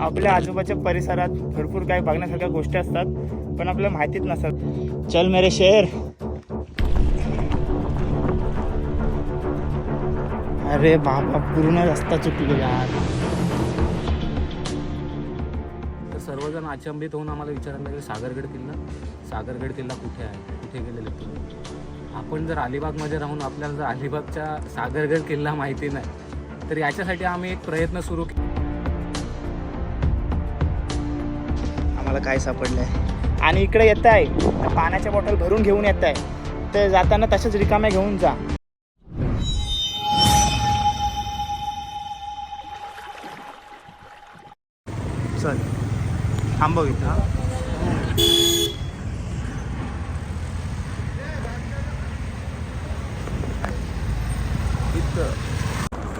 आपल्या आजोबाच्या परिसरात भरपूर काही बघण्यासारख्या गोष्टी असतात पण आपल्याला माहितीच नसतात. चल मेरे शेर. अरे बाबा पूर्ण रस्ता चुकलो यार. तर सर्वजण अचंबित होऊन आम्हाला विचारायला लागले सागरगड किल्ला? सागरगड किल्ला कुठे आहे? कुठे गेलेले तुम्ही आपण जर अलिबागमध्ये राहून आपल्याला जर अलिबागच्या सागरगड किल्ला माहिती नाही तर याच्यासाठी आम्ही एक प्रयत्न सुरू केला तुम्हाला काय सापडलंय. आणि इकडे येत आहे पाण्याच्या बॉटल भरून घेऊन येत आहे तर जाताना तसेच रिकाम्या घेऊन जा. चल थांबव इथं.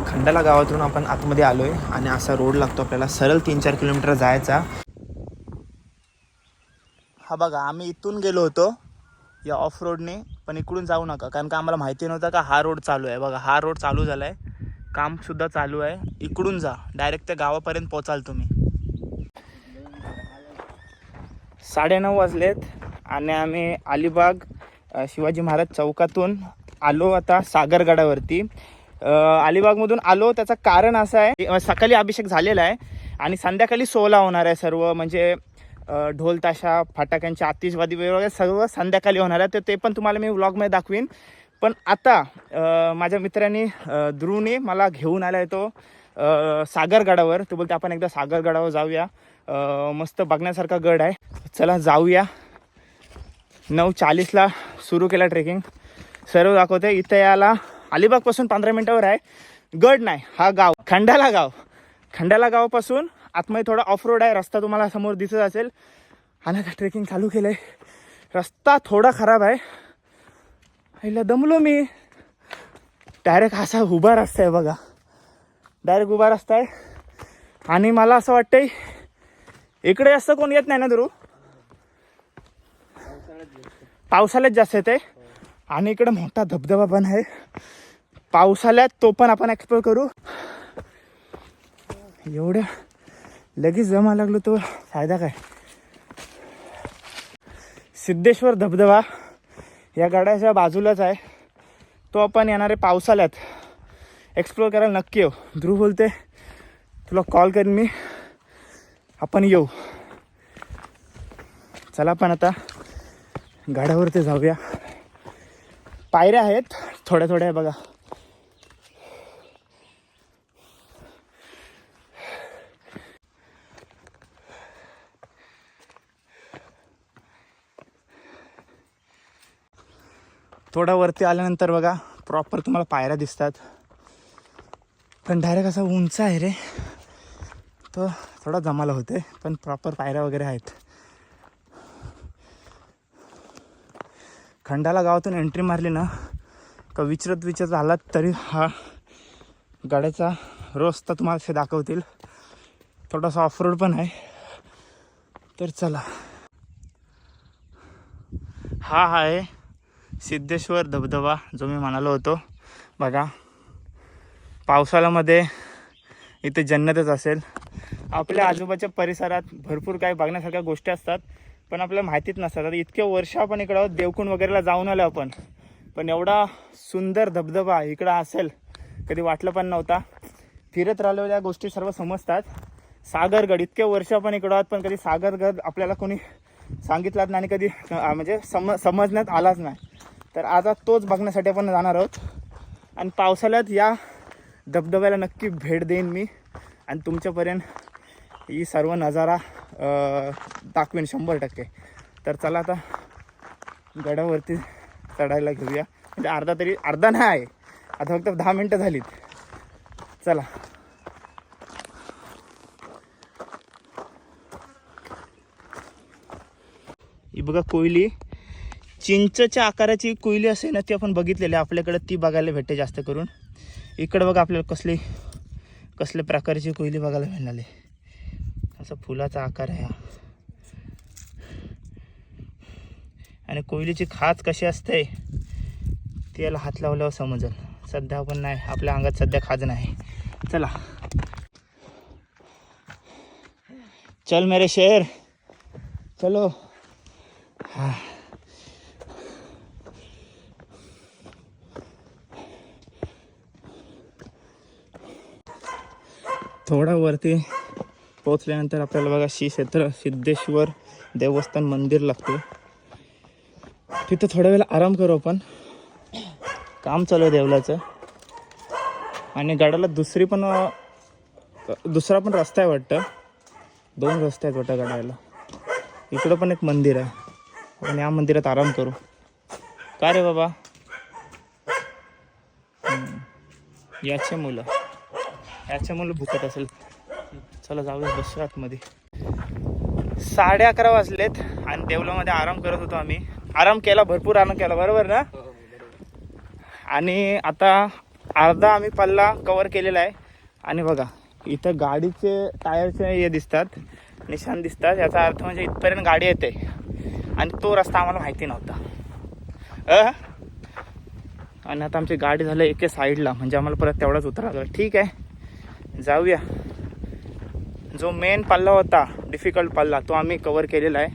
खंडाला गावातून आपण आतमध्ये आलोय आणि असा रोड लागतो आपल्याला सरळ तीन चार किलोमीटर जायचा. हा बघा आम्ही इथून गेलो होतो या ऑफ रोडने पण इकडून जाऊ नका. कारण का आम्हाला माहिती नव्हतं का हा रोड चालू आहे. बघा हा रोड चालू झाला आहे कामसुद्धा चालू आहे. इकडून जा. डायरेक्ट त्या गावापर्यंत पोचाल तुम्ही. साडेनऊ वाजलेत आणि आम्ही अलिबाग शिवाजी महाराज चौकातून आलो आता सागरगडावरती अलिबागमधून आलो. त्याचं कारण असं आहे की, सकाळी अभिषेक झालेला आहे आणि संध्याकाळी सोला होणार आहे सर्व. म्हणजे ढोल ताशा फटाक्यांची आतिषबाजी वगैरे सर्व संध्याकाळी होणार आहे. तर ते पण तुम्हाला मी व्लॉगमध्ये दाखवीन. पण आता माझ्या मित्रांनी ध्रुवने मला घेऊन आला आहे तो सागरगडावर. तो बोलते आपण एकदा सागरगडावर जाऊया. मस्त बघण्यासारखा गड आहे. चला जाऊया. नऊ चाळीसला सुरू केला ट्रेकिंग सर्व दाखवते इथं याला अलिबागपासून पंधरा मिनटावर आहे. गड नाही हा गाव. खंडाला गाव. खंडाला गावापासून आतमध्ये थोडा ऑफ रोड आहे रस्ता तुम्हाला समोर दिसत असेल. आणि आता ट्रेकिंग चालू केलं आहे रस्ता थोडा खराब आहे. आईला दमलो मी. डायरेक्ट असा उभा रस्ता आहे बघा. डायरेक्ट उभा रस्ता आहे. आणि मला असं वाटतंय इकडे जास्त कोण येत नाही ना दुरू? पावसाळ्यात जास्त येते. आणि इकडे मोठा धबधबा पण आहे. पावसाळ्यात तो पण आपण एक्सप्लोर करू. एवढ्या लगेच जमा लागलो तो. फायदा काय? सिद्धेश्वर धबधबा या गडाच्या बाजूलाच आहे. तो आपण येणारे पावसाळ्यात एक्सप्लोर करायला नक्की येऊ. ध्रुव बोलते तुला कॉल करेन मी. आपण येऊ. चला पण आता गडावरती जाऊया. पायऱ्या आहेत थोड्या थोड्या बघा. थोडा वरती आल्यानंतर बघा प्रॉपर तुम्हाला पायऱ्या दिसतात. पण डायरेक्ट असा उंच आहे रे. तो थोडा जमाला होते पण प्रॉपर पायऱ्या वगैरे आहेत. खंडाला गावातून एंट्री मारली ना का विचारत विचारत आलात तरी हा गाड्याचा रस्ता तुम्हाला ते दाखवतील. थोडासा ऑफ रोड पण आहे. तर चला. हा आहे. सिद्धेश्वर धबधबा जो मी म्हणालो होतो. बघा पावसाळ्यामध्ये इथे जन्नतच असेल. आपल्या आजूबाजूच्या परिसरात भरपूर काही बघण्यासारख्या गोष्टी असतात पण आपल्याला माहितीच नसतात. आता इतके वर्ष आपण इकडं आहोत, देवकुंड वगैरेला जाऊन आलो आपण. पण एवढा सुंदर धबधबा इकडं असेल कधी वाटलं पण नव्हता. फिरत राहिलो या गोष्टी सर्व समजतात. सागरगड इतके वर्ष आपण इकडं आहोत पण कधी सागरगड आपल्याला कोणी सांगितलाच नाही आणि कधी म्हणजे सम समजण्यात आलाच नाही. तर आता तोच बघण्यासाठी आपण जाणार आहोत. आणि पावसाळ्यात या धबधब्याला नक्की भेट देईन मी. आणि तुमच्यापर्यंत ही सर्व नजारा दाखवेन शंभर टक्के. तर चला आता गडावरती चढायला घेऊया. म्हणजे अर्धा तरी अर्धा नाही आहे. आता फक्त दहा मिनटं झालीत. चला. ही बघा कोयली. चिंचच्या आकाराची कोयली असे ना ती आपण बघितलेली आहे. आपल्याकडे ती बघायला भेटते जास्त करून. इकडं बघा आपल्याला कसली कसल्या प्रकारची कोयली बघायला मिळाली असा फुलाचा आकार आहे हा. आणि कोयलीची खाच कशी असते ती याला हात लावल्यावर समजेल. सध्या पण नाही आपल्या अंगात सध्या खाज नाही. चला. चल मेरे शेर. चलो. हा. थोडा वरती पोचल्यानंतर आपल्याला बघा श्री क्षेत्र सिद्धेश्वर देवस्थान मंदिर लागते. तिथं थोड्या वेळा आराम करू आपण. काम चालू आहे देवलाचं आणि गाड्याला दुसरी पण दुसरा पण रस्ता आहे वाटतं. दोन रस्ते आहेत वाटतं गाड्याला. इकडं पण एक मंदिर आहे. आपण या मंदिरात आराम करू. का रे बाबा? याचे मुलं. याचे मुलं भुकत असेल. चला जाऊया बसू आतमध्ये. साडे अकरा वाजलेत आणि देवलामध्ये आराम करत होतो आम्ही. आराम केला भरपूर आराम केला बरोबर ना? आणि आता अर्धा आम्ही पल्ला कवर केलेला आहे. आणि बघा इथं गाडीचे टायरचे हे दिसतात निशाण दिसतात. याचा अर्थ म्हणजे इथपर्यंत गाडी येते. आणि तो रस्ता आम्हाला माहिती नव्हता. अ? आणि आता आमची गाडी झालं एके साईडला म्हणजे आम्हाला परत तेवढाच उतरा ठीक आहे? जाऊया. जो मेन पल्ला होता डिफिकल्ट पल्ला तो आम्ही कवर केलेला आहे.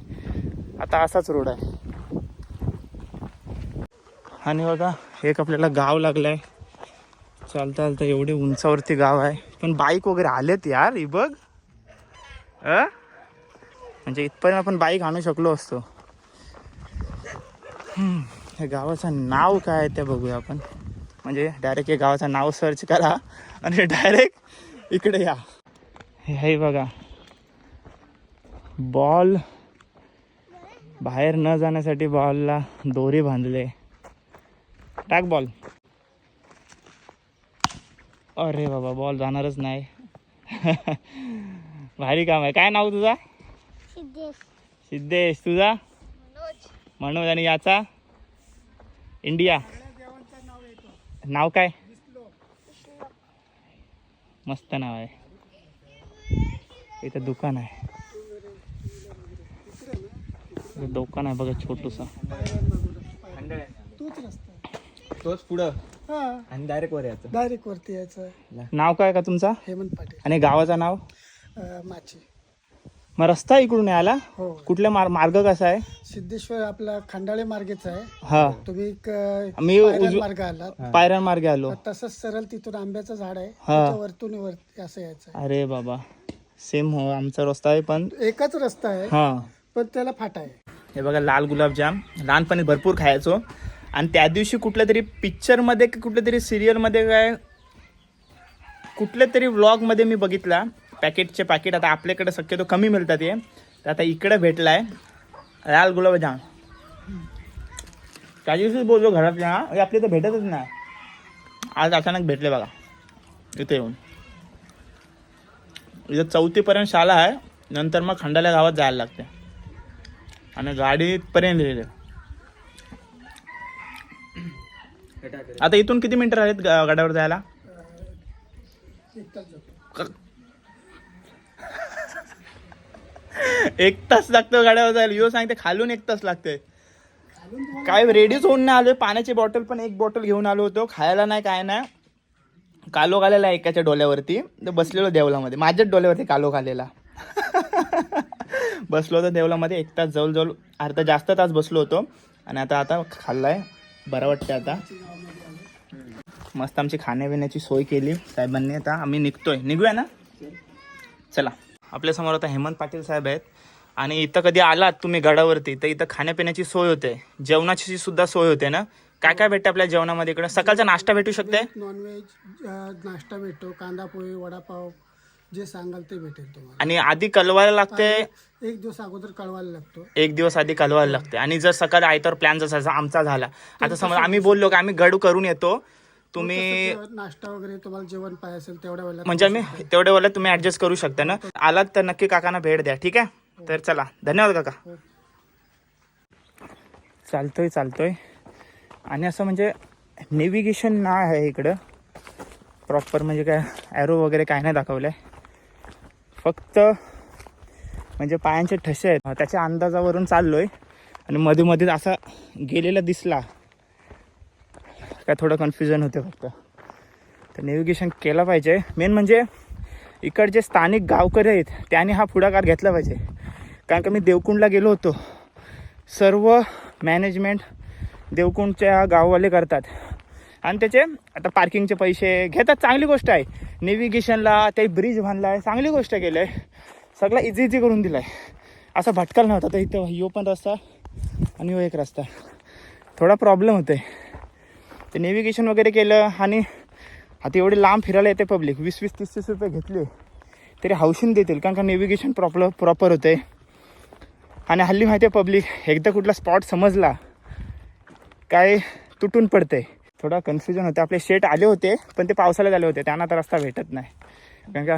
आता असाच रोड आहे. आणि बघा एक आपल्याला गाव लागलं आहे चालता चालता एवढे उंचावरती गाव आहे. पण बाईक वगैरे आलेत यार ही बघ. अ? म्हणजे इथपर्यंत आपण बाईक आणू शकलो असतो. हम्म, या गावाचं नाव काय आहे ते बघूया आपण. म्हणजे डायरेक्ट या गावाचं नाव सर्च करा. आणि डायरेक्ट इकडे या. हे बघा. बॉल बाहेर न जाण्यासाठी बॉलला दोरी बांधले. टाक बॉल अरे बाबा बॉल जाणारच नाही. भारी काम आहे. काय नाव तुझा? सिद्धेश. सिद्धेश. तुझा? मनोज. मनोज. आणि याचा? इंडिया. नाव काय? मस्त नाव आहे. इथं दुकान आहे. दुकान आहे बघा छोटूसा. तोच रस्ता तोच पुढं? हा. आणि डायरेक्ट वर यायचं. डायरेक्ट वरती यायचं. नाव काय का तुमचा? हेमंत पाटील. आणि गावाचं नाव? माची. मग रस्ता इकडून आला हो. कुठल्या मार मार्ग कसा आहे? सिद्धेश्वर आपला खंडाळे मार्गेच आहे. हा. तुम्ही मी पायऱ्या उजव- मार्ग पायऱ्या मार्गे आलो. तसंच सरळ तिथून आंब्याचं झाड आहे. हा. त्याच्या वरतून वर असं यायचं अरे बाबा. सेम हो आमचा रस्ता आहे पण एकच रस्ता आहे. हा. पण त्याला फाटा आहे. हे बघा लाल गुलाबजाम. लहानपणी भरपूर खायचो. आणि त्या दिवशी कुठल्या तरी पिक्चरमध्ये की कुठल्या तरी सिरियलमध्ये काय कुठल्या तरी व्लॉगमध्ये मी बघितला. पॅकेटचे पॅकेट आता आपल्याकडे शक्यतो कमी मिळतात हे. तर आता इकडे भेटला आहे लाल गुलाबजाम त्या दिवशीच बोललो घरातल्या हे आपल्या इथं भेटतच नाही. आज अचानक भेटले बघा इथे येऊन. इथं चौथीपर्यंत शाळा आहे नंतर मग खंडाल्या गावात जायला लागते. आणि गाडी इथपर्यंत लिहिले आता इथून किती मिनिटं राहिलेत गाड्यावर जायला क- एक तास लागतो गाड्यावर जायला यो सांगते खालून एक तास लागते काय रेडीच होऊन नाही आलोय. पाण्याची बॉटल पण एक बॉटल घेऊन आलो होतो. खायला नाही काय नाही. कालो घालेला एकाच्या डोल्यावरती तर बसलेलो देवलामध्ये. माझ्याच डोल्यावरती कालो घालेला बसलो होतो देवलामध्ये. एक तास जवळजवळ अर्धा जास्त तास बसलो होतो. आणि आता आता खाल्लाय. बरं वाटतं आता. मस्त आमची खाण्यापिण्याची सोय केली. साहेबांनी आता आम्ही निघतोय. निघूया ना? चला. आपल्यासमोर आता हेमंत पाटील साहेब आहेत. आणि इथं कधी आलात तुम्ही गडावरती तर इथं खाण्यापिण्याची सोय होते. जेवणाची सुद्धा सोय होते ना? काय काय भेटते आपल्या जेवणामध्ये इकडं? सकाळचा नाश्ता भेटू शकते? नॉनव्हेज नाश्ता भेटतो. कांदा पोहे वडापाव जे सांगाल ते भेटेल तुम्हाला. आणि आधी कलवायला लागते? एक दिवस अगोदर कळवायला लागतो. एक दिवस आधी कलवायला लागते. आणि जर सकाळी आयतावर प्लॅन जसा आमचा झाला. आता समज आम्ही बोललो की आम्ही गडू करून येतो. तुम्ही नाश्ता वगैरे तुम्हाला जेवण पाहिजे असेल तेवढ्या वेळेला म्हणजे आम्ही तेवढ्या वेळेला तुम्ही ऍडजस्ट करू शकता ना? आलात तर नक्की काकांना भेट द्या ठीक आहे? तर चला धन्यवाद काका. चालतोय चालतोय. आणि असं म्हणजे नेव्हिगेशन नाही आहे इकडं. प्रॉपर म्हणजे काय ॲरो वगैरे काय नाही दाखवलं आहे फक्त म्हणजे पायांचे ठसे आहेत. त्याच्या अंदाजावरून चाललोय. आणि मध्ये मध्ये असा गेलेला दिसला. काय थोडं कन्फ्युजन होते फक्त. तर नेव्हिगेशन केलं पाहिजे. मेन म्हणजे इकडचे स्थानिक गावकरी आहेत त्यांनी हा पुढाकार घेतला पाहिजे. कारण का मी देवकुंडला गेलो होतो. सर्व मॅनेजमेंट देवकुंडच्या गाववाले करतात. आणि त्याचे आता पार्किंगचे पैसे घेतात. चांगली गोष्ट आहे. नेव्हिगेशनला ते ब्रिज बांधला आहे चांगली गोष्ट केलं आहे सगळं इझी इझी करून दिलं आहे असा भटकाल नव्हता. तर इथं यो पण रस्ता आणि यो एक रस्ता. थोडा प्रॉब्लेम होतो आहे ते नेव्हिगेशन वगैरे केलं आणि आता एवढे लांब फिरायला येते पब्लिक वीस वीस तीस तीस रुपये घेतले. तरी हौशीन देतील कारण का नेव्हिगेशन प्रॉपर प्रॉपर होतं आहे आणि हल्ली माहिती आहे पब्लिक एकदा कुठला स्पॉट समजला काय तुटून पडते थोडा कन्फ्युजन होतं आपले शेट आले होते पण ते पावसाळ्यात आले होते. त्यांना तर रस्ता भेटत नाही. कारण का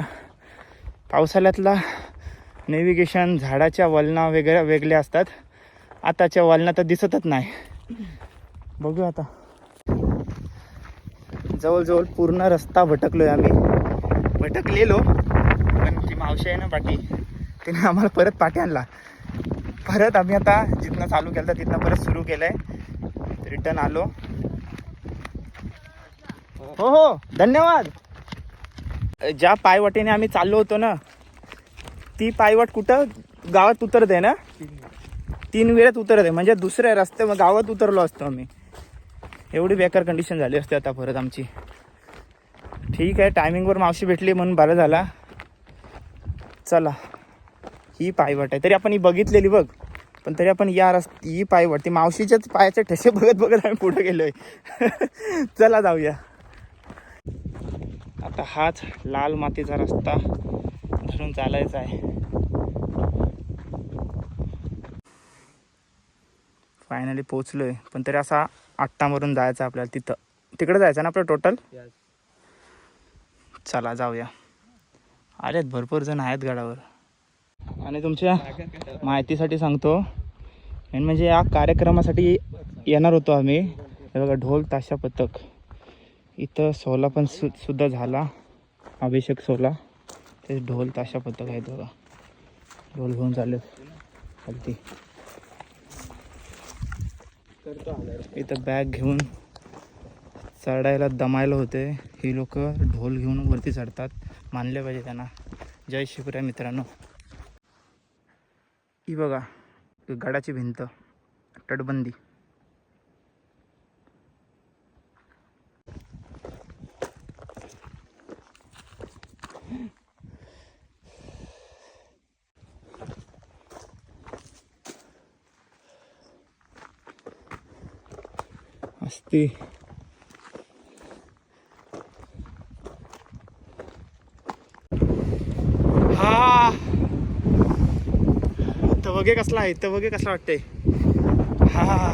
पावसाळ्यातला नेव्हिगेशन झाडाच्या वलना वगैरे वेगळ्या असतात. आताच्या वलना तर दिसतच नाही. बघू आता. जवळजवळ पूर्ण रस्ता भटकलोय आम्ही. भटकलेलो पण ती मावशी आहे ना पाठी तिने आम्हाला परत पाठी आणला. परत आम्ही आता जिथनं चालू केलं तर तिथनं परत सुरू केलंय. रिटर्न आलो. हो हो धन्यवाद. ज्या पायवाटेने आम्ही चाललो होतो ना ती पायवाट कुठं? गावात उतरते ना? तीन वेळात उतरते म्हणजे दुसऱ्या रस्ते गावात उतरलो असतो आम्ही. एवढी बेकार कंडिशन झाली असते आता परत आमची. ठीक आहे टायमिंगवर मावशी भेटली म्हणून बरं झाला. चला ही पायवट आहे. तरी आपण ही बघितलेली बघ. पण तरी आपण या रस्त ही पायवट ती मावशीच्याच पायाचे ठसे बघत बघत आम्ही पुढे गेलोय. चला जाऊया. आता हाच लाल मातीचा रस्ता धरून चालायचा आहे. फायनली पोचलोय पण तरी असा आट्टामरून जायचं आपल्याला तिथं. तिकडे जायचं ना आपलं टोटल चला जाऊया. आलेत भरपूर जण आहेत गडावर. आणि तुमच्या माहितीसाठी सांगतो मेन म्हणजे या कार्यक्रमासाठी येणार होतो आम्ही. हे बघा ढोल ताशा पथक. इथं सोला पण सु सुद्धा झाला. अभिषेक सोला ते ढोल ताशा पथक आहेत बघा. ढोल घेऊन चालले खालती इथं बॅग घेऊन चढायला दमायला होते. ही लोक ढोल घेऊन वरती चढतात. मानले पाहिजे त्यांना. जय शिवराय मित्रांनो. ही बघा गडाची भिंत तटबंदी. असते हा. तवगे कसला आहे? तवगे कसला वाटते हा.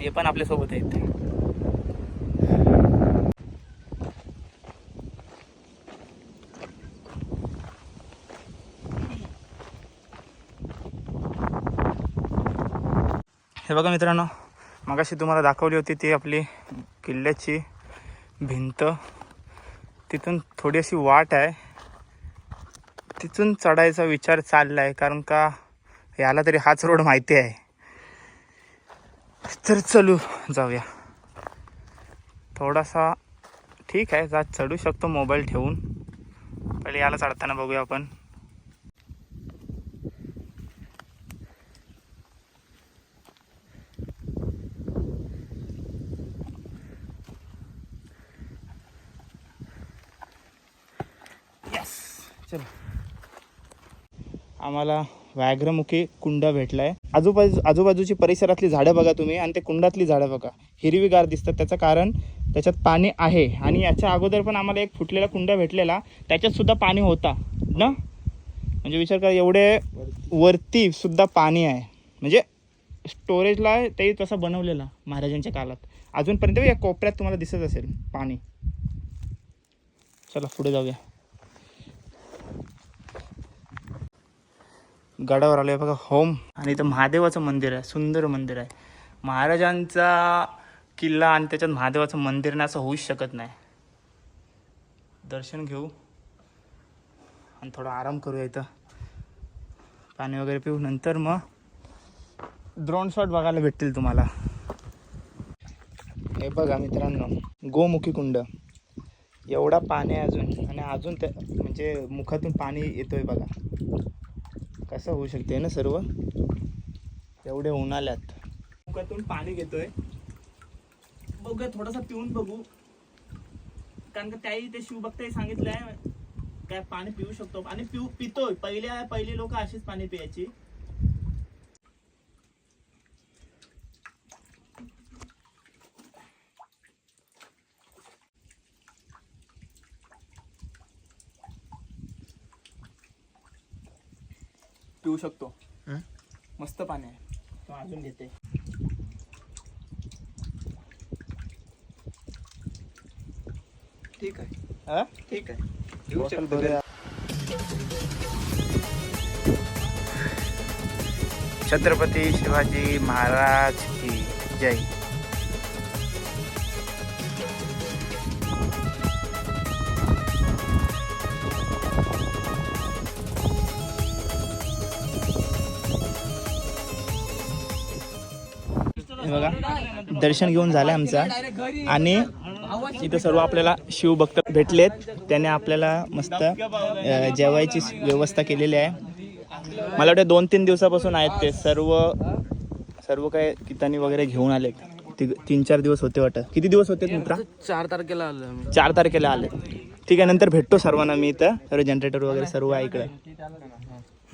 हे पण आपल्यासोबत आहेत. बघा मित्रांनो मगाशी तुम्हाला दाखवली होती ती आपली किल्ल्याची भिंत. तिथून थोडी अशी वाट आहे. तिथून चढायचा विचार चालला आहे कारण का याला तरी हाच रोड माहिती आहे. तर चलू जाऊया. थोडासा ठीक आहे जा चढू शकतो मोबाईल ठेवून. पहिले याला चढताना बघूया आपण. चल. आम्हाला व्याघ्रमुखी कुंड भेटलाय. आजूबाजू आजूबाजूची परिसरातली झाडं बघा तुम्ही आणि ते कुंडातली झाडं बघा. हिरवीगार दिसतात त्याचं कारण त्याच्यात पाणी आहे आणि याच्या अगोदर पण आम्हाला एक फुटलेला कुंड भेटलेला. त्याच्यात सुद्धा पाणी होता ना? म्हणजे विचार करा एवढे वरती सुद्धा पाणी आहे. म्हणजे स्टोरेजला ते तसा बनवलेला महाराजांच्या काळात. अजूनपर्यंत या कोपऱ्यात तुम्हाला दिसत असेल पाणी. चला पुढे जाऊया. गडावर आलोय बघा होम. आणि इथं महादेवाचं मंदिर आहे सुंदर मंदिर आहे. महाराजांचा किल्ला आणि त्याच्यात महादेवाचं मंदिर नाही असं होऊच शकत नाही. दर्शन घेऊ. आणि थोडा आराम करूया इथं. पाणी वगैरे पिऊ. नंतर मग ड्रोन शॉट बघायला भेटतील तुम्हाला. हे बघा मित्रांनो गोमुखी कुंड. एवढा पाणी आहे अजून. आणि अजून त्या म्हणजे मुखातून पाणी येतोय बघा. कसं होऊ शकते ना सर्व? एवढे उन्हाळ्यात. मुखातून पाणी घेतोय. बघूया थोडासा पिऊन बघू. कारण का त्याही ते शिव बघताही सांगितलंय काय पाणी पिऊ शकतो. आणि पिऊ पितोय. पहिले पहिले लोक अशीच पाणी प्यायची. पिऊ शकतो. मस्त पाणी आहे. तो अजून घेते ठीक आहे. हा? ठीक आहे. बॉटल भरूया. छत्रपती शिवाजी महाराज की जय. दर्शन घेऊन झालं आमचा. आणि इथं सर्व आपल्याला शिवभक्त भेटलेत. त्याने आपल्याला मस्त जेवायची व्यवस्था केलेली आहे. मला वाटतं दोन तीन दिवसापासून आहेत ते. सर्व सर्व काय कितानी वगैरे घेऊन आलेत. ति- तीन चार दिवस होते वाटत. किती दिवस होते मित्रा? चार तारखेला आलो चार तारखेला आले. ठीक आहे नंतर भेटतो सर्वांना मी इथं. सर्व जनरेटर वगैरे सर्व आहे इकडे.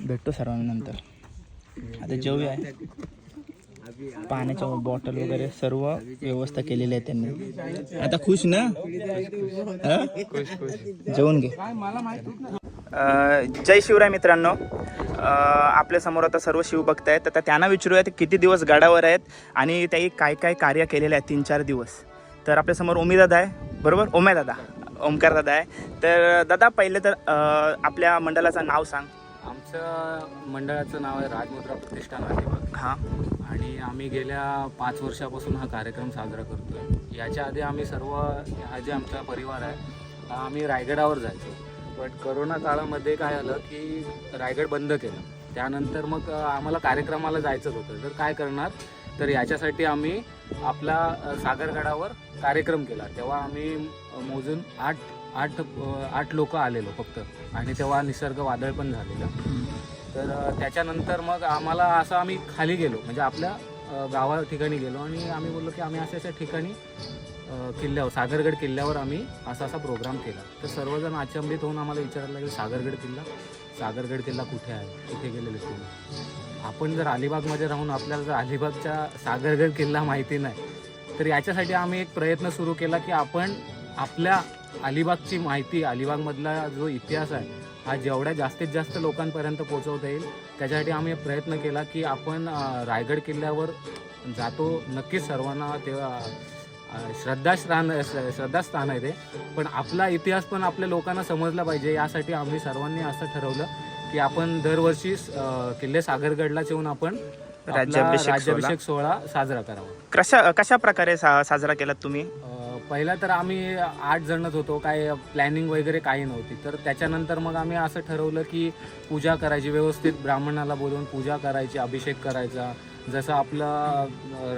भेटतो सर्वांना नंतर. आता जेवूया. पाण्याच्या बॉटल वगैरे सर्व व्यवस्था केलेली आहे त्यांनी. आता खुश ना? हा? जेवून घे. जय शिवराय मित्रांनो. अं, आपल्यासमोर आता सर्व शिवभक्त आहेत. तर त्यांना विचारूया ते किती दिवस गडावर आहेत आणि त्याही काय काय कार्य केलेले आहेत तीन चार दिवस. तर आपल्यासमोर ओमीदादा आहे. बरोबर? ओम्या दादा. ओमकार दादा आहे. तर दादा पहिले तर आपल्या मंडळाचं नाव सांग. आमचं मंडळाचं नाव आहे राजमुद्रा प्रतिष्ठान अलिबाग हां. आणि आम्ही गेल्या पाच वर्षापासून हा कार्यक्रम साजरा करतो आहे याच्या आधी आम्ही सर्व हा जे आमचा परिवार आहे आम्ही रायगडावर जायचो. बट करोना काळामध्ये काय आलं की रायगड बंद केलं. त्यानंतर मग आम्हाला कार्यक्रमाला जायचंच होतं. तर काय करणार? तर याच्यासाठी आम्ही आपला सागरगडावर कार्यक्रम केला. तेव्हा आम्ही मोजून आठ आठ आठ लोक आलेलो फक्त. आणि तेव्हा निसर्ग वादळ पण झालेलं. तर त्याच्यानंतर मग आम्हाला असं आम्ही खाली गेलो. म्हणजे आपल्या गावा ठिकाणी गेलो आणि आम्ही बोललो की आम्ही अशा अशा ठिकाणी किल्ल्यावर सागरगड किल्ल्यावर आम्ही असा असा प्रोग्राम केला. तर सर्वजण अचंबित होऊन आम्हाला विचारायला लागले सागरगड किल्ला सागरगड किल्ला कुठे आहे? कुठे गेलेले तुम्ही आपण जर अलिबागमध्ये राहून आपल्याला जर अलिबागच्या सागरगड किल्ला माहिती नाही तर याच्यासाठी आम्ही एक प्रयत्न सुरू केला की आपण आपल्या अलिबागची माहिती अलिबागमधला जो इतिहास आहे हा जेवढ्या जास्तीत जास्त लोकांपर्यंत पोहोचवता येईल त्याच्यासाठी आम्ही प्रयत्न केला की आपण रायगड किल्ल्यावर जातो. नक्कीच सर्वांना तेव्हा श्रद्धास्थान श्र- श्रद्धास्थान आहे ते. पण आपला इतिहास पण आपल्या लोकांना समजला पाहिजे. यासाठी आम्ही सर्वांनी असं ठरवलं की आपण दरवर्षी किल्ले सागरगडलाच येऊन आपण राज्याभिषेक सोहळा. साजरा करावा. कशा कशा प्रकारे सा साजरा केलात तुम्ही? पहिला तर आम्ही आठ जणच होतो काय प्लॅनिंग वगैरे काही नव्हती. तर त्याच्यानंतर मग आम्ही असं ठरवलं की पूजा करायची व्यवस्थित ब्राह्मणाला बोलवून पूजा करायची अभिषेक करायचा. जसं आपलं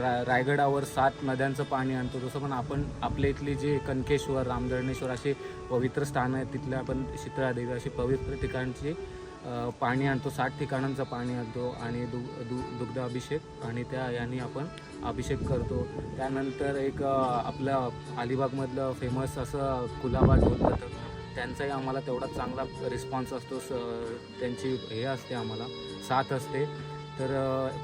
रा रायगडावर सात नद्यांचं पाणी आणतो तसं पण आपण आपल्या इथली जी कनकेश्वर रामधरणेश्वर अशी पवित्र स्थानं आहेत तिथल्या आपण शीतळादेवी अशी पवित्र ठिकाणची पाणी आणतो सात ठिकाणांचं पाणी आणतो आणि दु दु दुग्ध अभिषेक आणि त्या यांनी आपण अभिषेक करतो. त्यानंतर एक आपलं अलिबागमधलं फेमस असं कुलाबा ढोल पथक त्यांचाही आम्हाला तेवढा चांगला रिस्पॉन्स असतो. स त्यांची हे असते आम्हाला साथ असते. तर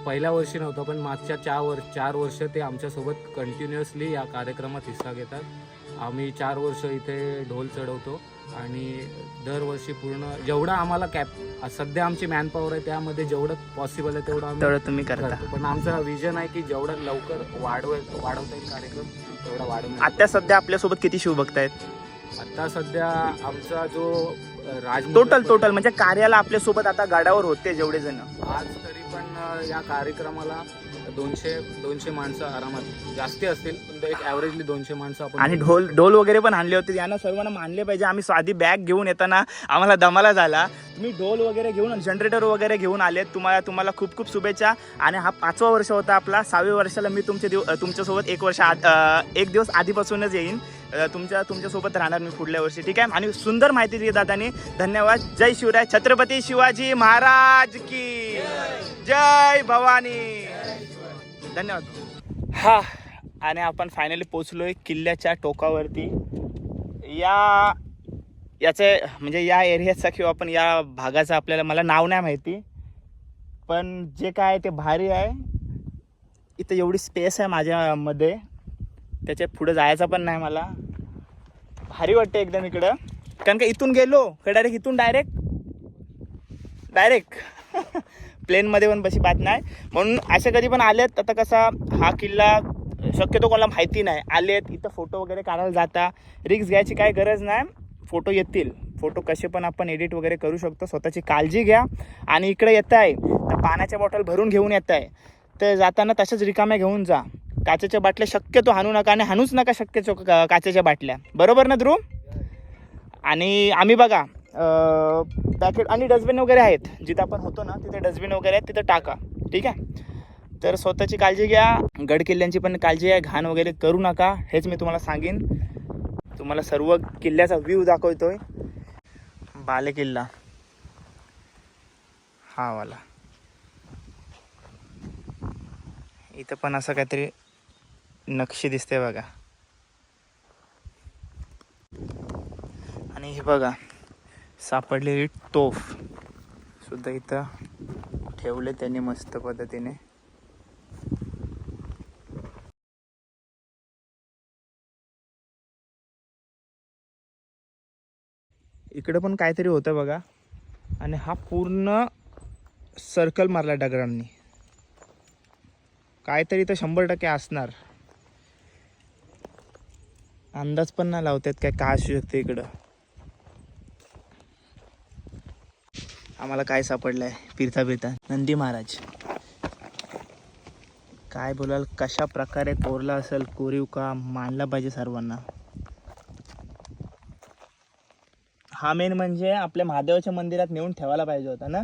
पहिल्या वर्षी नव्हतं पण मागच्या चार वर चार वर्ष ते आमच्यासोबत कंटिन्युअसली या कार्यक्रमात हिस्सा घेतात. आम्ही चार वर्ष इथे ढोल चढवतो आणि दरवर्षी पूर्ण जेवढं आम्हाला कॅप सध्या आमची मॅनपॉवर आहे त्यामध्ये जेवढं पॉसिबल आहे तेवढं आम्ही तेवढं तुम्ही करता. करतो. पण आमचा विजन आहे की जेवढं लवकर वाढव वाढवता येईल कार्यक्रम तेवढा वाढवून आता सध्या आपल्यासोबत किती शिवभक्त आहेत आता सध्या आमचा जो राज टोटल टोटल म्हणजे कार्याला आपल्यासोबत आता गाड्यावर होते जेवढे जण आज तरी पण या कार्यक्रमाला दोनशे दोनशे माणसं आरामात जास्ती असतील पण एक ॲव्हरेजली दोनशे माणसं आपण आणि ढोल ढोल वगैरे पण आणले होते. यांना सर्वांना मानले पाहिजे. आम्ही साधी बॅग घेऊन येताना आम्हाला दमाला झाला. तुम्ही ढोल वगैरे घेऊन जनरेटर वगैरे घेऊन आले तुम्हाला तुम्हाला खूप खूप शुभेच्छा. आणि हा पाचवा वर्ष होता आपला. सहाव्या वर्षाला मी तुमच्या दिव तुमच्यासोबत एक वर्ष आध एक दिवस आधीपासूनच येईन. तुमच्या तुमच्यासोबत राहणार मी पुढल्या वर्षी. ठीक आहे? आणि सुंदर माहिती दिली दादानी. धन्यवाद. जय शिवराय. छत्रपती शिवाजी महाराज की. जय भवानी. धन्यवाद. हा आणि आपण फायनली पोचलोय किल्ल्याच्या टोकावरती. या याचं म्हणजे या एरियाचा किंवा आपण या भागाचं आपल्याला मला नाव नाही माहिती. पण जे काय ते भारी आहे. इथं एवढी स्पेस आहे माझ्यामध्ये. त्याच्या पुढं जायचं पण नाही मला. भारी वाटतं एकदम इकडं. कारण का इथून गेलो. का डायरेक्ट इथून डायरेक्ट डायरेक्ट प्लेनमध्ये पण बशी पाहत नाही म्हणून असे कधी पण आलेत आता कसा हा किल्ला शक्यतो कोणाला माहिती नाही. आलेत इथं फोटो वगैरे काढायला जाता. रिक्स घ्यायची काय गरज नाही. फोटो येतील. फोटो कसे पण आपण एडिट वगैरे करू शकतो. स्वतःची काळजी घ्या. आणि इकडे येत आहे तर पाण्याच्या बॉटल भरून घेऊन येत आहे तर जाताना तशाच रिकाम्या घेऊन जा. काचेच्या बाटल्या शक्यतो हाणू नका आणि हाणूच नका शक्यतो का- काचेच्या बाटल्या. बरोबर ना ध्रुव? आणि आम्ही बघा पॅकेट आणि डस्टबिन वगैरे आहेत. जिथं आपण होतो ना तिथे डस्टबिन वगैरे आहेत तिथं टाका. ठीक आहे? तर स्वतःची काळजी घ्या. गड किल्ल्यांची पण काळजी आहे. घाण वगैरे करू नका. हेच मी तुम्हाला सांगेन. तुम्हाला सर्व किल्ल्याचा व्ह्यू दाखवतोय. बाले किल्ला हा वाला. इथं पण असं काहीतरी नक्षी दिसते बघा. आणि हे बघा. सापडलेली तोफ सुद्धा इथं ठेवले त्यांनी मस्त पद्धतीने. इकडं पण काहीतरी होतं बघा. आणि हा पूर्ण सर्कल मारला दगडांनी काहीतरी तर शंभर टक्के असणार. अंदाज पण नाही लावतात काय काय असू शकते इकडं. आम्हाला काय सापडलंय? फिरता फिरता. नंदी महाराज. काय बोलाल कशा प्रकारे कोरला असेल कोरीव का मानला पाहिजे सर्वांना. हा मेन म्हणजे आपल्या महादेवाच्या मंदिरात नेऊन ठेवायला पाहिजे होता ना?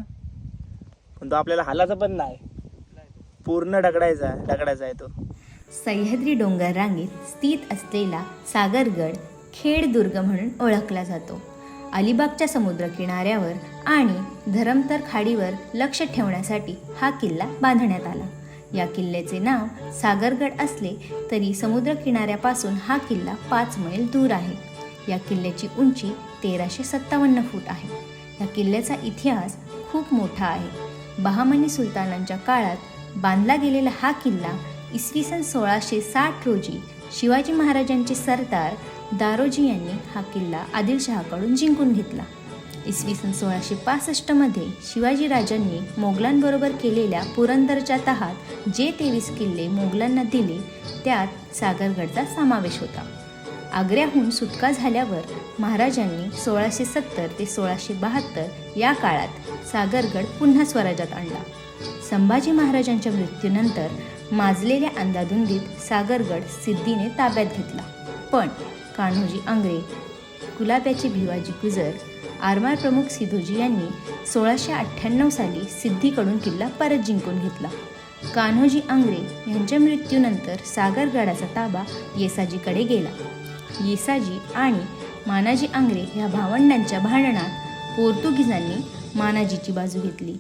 पण तो आपल्याला हालाचा पण नाही. पूर्ण दगडायचा डगडायचा दगडायचा आहे तो. सह्याद्री डोंगर रांगेत स्थित असलेला सागरगड खेड दुर्ग म्हणून ओळखला जातो. अलिबागच्या समुद्रकिनाऱ्यावर आणि धरमतर खाडीवर लक्ष ठेवण्यासाठी हा किल्ला बांधण्यात आला. या किल्ल्याचे नाव सागरगड असले तरी समुद्रकिनाऱ्यापासून हा किल्ला पाच मैल दूर आहे. या किल्ल्याची उंची तेराशे सत्तावन्न फूट आहे. या किल्ल्याचा इतिहास खूप मोठा आहे. बहामनी सुलतानांच्या काळात बांधला गेलेला हा किल्ला इसवी सन सोळाशे साठ रोजी शिवाजी महाराजांचे सरदार दारोजी यांनी हा किल्ला आदिलशहाकडून जिंकून घेतला. इसवी सन सोळाशे पासष्टमध्ये शिवाजीराजांनी मोगलांबरोबर केलेल्या पुरंदरच्या तहात जे तेवीस किल्ले मोगलांना दिले त्यात सागरगडचा समावेश होता. आग्र्याहून सुटका झाल्यावर महाराजांनी सोळाशे सत्तर ते सोळाशे बहात्तर या काळात सागरगड पुन्हा स्वराज्यात आणला. संभाजी महाराजांच्या मृत्यूनंतर माजलेल्या अंदाधुंदीत सागरगड सिद्धीने ताब्यात घेतला. पण कान्होजी आंग्रे गुलाब्याचे भिवाजी गुजर आरमार प्रमुख सिधोजी यांनी सोळाशे अठ्ठ्याण्णव साली सिद्धीकडून किल्ला परत जिंकून घेतला. कान्होजी आंग्रे यांच्या मृत्यूनंतर सागरगडाचा ताबा येसाजीकडे गेला. येसाजी आणि मानाजी आंग्रे ह्या भावंडांच्या भांडणात पोर्तुगीजांनी मानाजीची बाजू घेतली.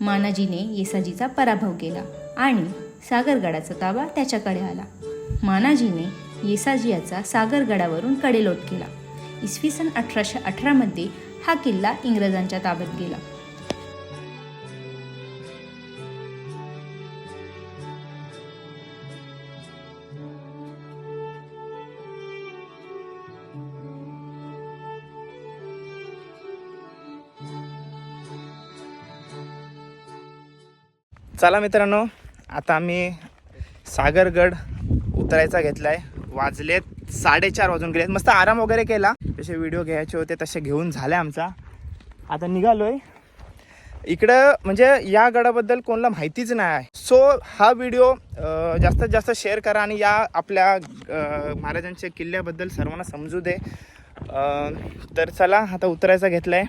मानाजीने येसाजीचा पराभव केला आणि सागरगडाचा ताबा त्याच्याकडे आला. मानाजीने येसाजी याचा सागरगडावरून कडेलोट केला. इसवी सन अठराशे अठरामध्ये हा किल्ला इंग्रजांच्या ताब्यात गेला. चला मित्रांनो आता आम्ही सागरगड उतरायचा घेतला आहे वाजलेत साडेचार वाजून गेलेत. मस्त आराम वगैरे केला. जसे व्हिडिओ घ्यायचे होते तसे घेऊन झाले आमचा. आता निघालोय. इकडं म्हणजे या गडाबद्दल कोणाला माहितीच नाही. आहे सो हा व्हिडिओ जास्तीत जास्त शेअर करा आणि या आपल्या महाराजांच्या किल्ल्याबद्दल सर्वांना समजू दे. तर चला आता उतरायचा घेतला आहे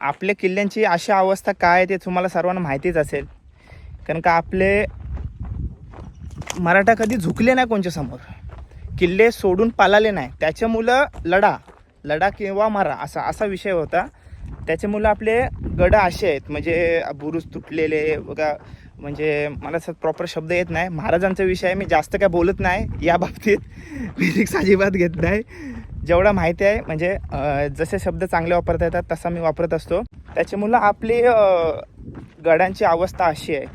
आपल्या किल्ल्यांची अशी अवस्था काय आहे ते तुम्हाला सर्वांना माहितीच असेल. कारण का आपले मराठा कधी झुकले नाही कोणच्या समोर. किल्ले सोडून पालाले नाही. त्याच्यामुळं लढा लढा किंवा मारा असा असा विषय होता. त्याच्यामुळं आपले गड असे आहेत. म्हणजे बुरुज तुटलेले बघा म्हणजे मला असं प्रॉपर शब्द येत नाही. महाराजांचा विषय आहे मी जास्त काय बोलत नाही. या बाबतीत मी रिक्स अजिबात घेत नाही. जेवढा माहिती आहे म्हणजे जसे शब्द चांगले वापरता येतात तसा मी वापरत असतो. त्याच्यामुळं आपली गडांची अवस्था अशी आहे.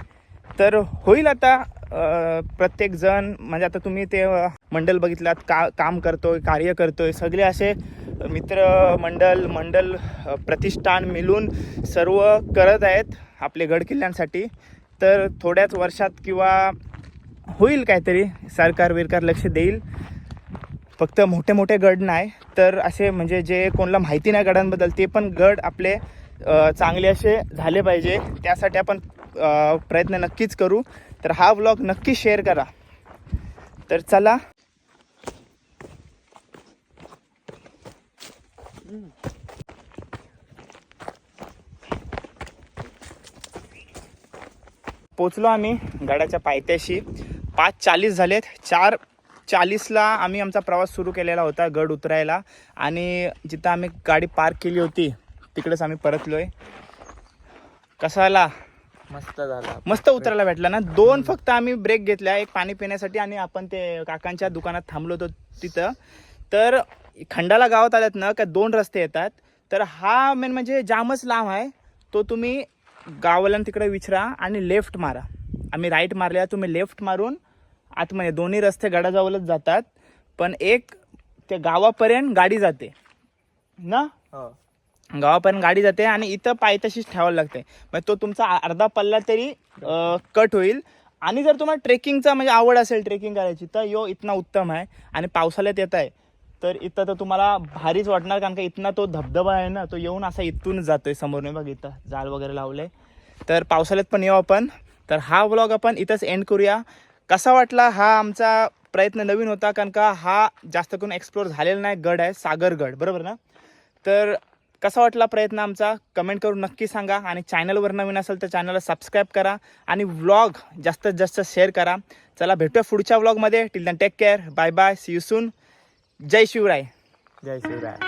तर होईल आता प्रत्येकजण प्रत्येक जण म्हणजे आता तुम्ही ते मंडल बघितलात का काम करतोय कार्य करतोय सगळे असे मित्र मंडल मंडल प्रतिष्ठान मिळून सर्व करत आहेत आपले गड किल्ल्यांसाठी तर थोड्याच वर्षात किंवा होईल काहीतरी सरकार विरकार लक्ष देईल. फक्त मोठे मोठे गड नाही तर असे म्हणजे जे कोणाला माहिती नाही गडांबद्दल ते पण गड आपले चांगले असे झाले पाहिजे. त्यासाठी आपण प्रयत्न नक्कीच करू. तर हा व्लॉग नक्की शेअर करा. तर चला. पोचलो आम्ही गडाच्या पायथ्याशी. पाच चाळीस झालेत. चार चाळीसला आम्ही आमचा प्रवास सुरू केलेला होता गड उतरायला. आणि जिथं आम्ही गाडी पार्क केली होती तिकडेच आम्ही परतलोय. कसा आला? मस्त झाला. मस्त उतरायला भेटला ना. दोन फक्त आम्ही ब्रेक घेतल्या एक पाणी पिण्यासाठी आणि आपण ते काकांच्या दुकानात थांबलो होतो तिथं. तर खंडाला गावात आल्यात ना का दोन रस्ते येतात. तर हा मेन म्हणजे जामच लांब आहे. तो तुम्ही गावाला तिकडे विचारा आणि लेफ्ट मारा. आम्ही राईट मारल्या तुम्ही लेफ्ट मारून आतमध्ये दोन्ही रस्ते गडाजवळच जातात. पण एक त्या गावापर्यंत गाडी जाते. ना? गावापर्यंत गाडी जाते आणि इथं पाय तशीच ठेवायला लागते. मग तो तुमचा अर्धा पल्ला तरी कट होईल. आणि जर तुम्हाला ट्रेकिंगचा म्हणजे आवड असेल ट्रेकिंग करायची तर यो इतना उत्तम आहे. आणि पावसाळ्यात येत आहे तर इथं तर तुम्हाला भारीच वाटणार कारण का इथना तो धबधबा आहे ना तो येऊन असा इथून जातोय समोरने बघ इथं जाळ वगैरे लावले तर पावसाळ्यात पण येऊ आपण. तर हा व्लॉग आपण इथंच एंड करूया. कसा वाटला हा आमचा प्रयत्न नवीन होता कारण का हा जास्त करून एक्सप्लोर झालेला नाही गड आहे सागरगड. बरोबर ना? तर कसा वाटला प्रयत्न आमचा? कमेंट करून नक्की सांगा आणि चॅनलवर नवीन असेल तर चॅनलला सबस्क्राईब करा आणि व्लॉग जास्तीत जास्त शेअर करा. चला भेटूया पुढच्या व्लॉगमध्ये. Till then take care bye bye see you soon जय शिवराय. जय शिवराय.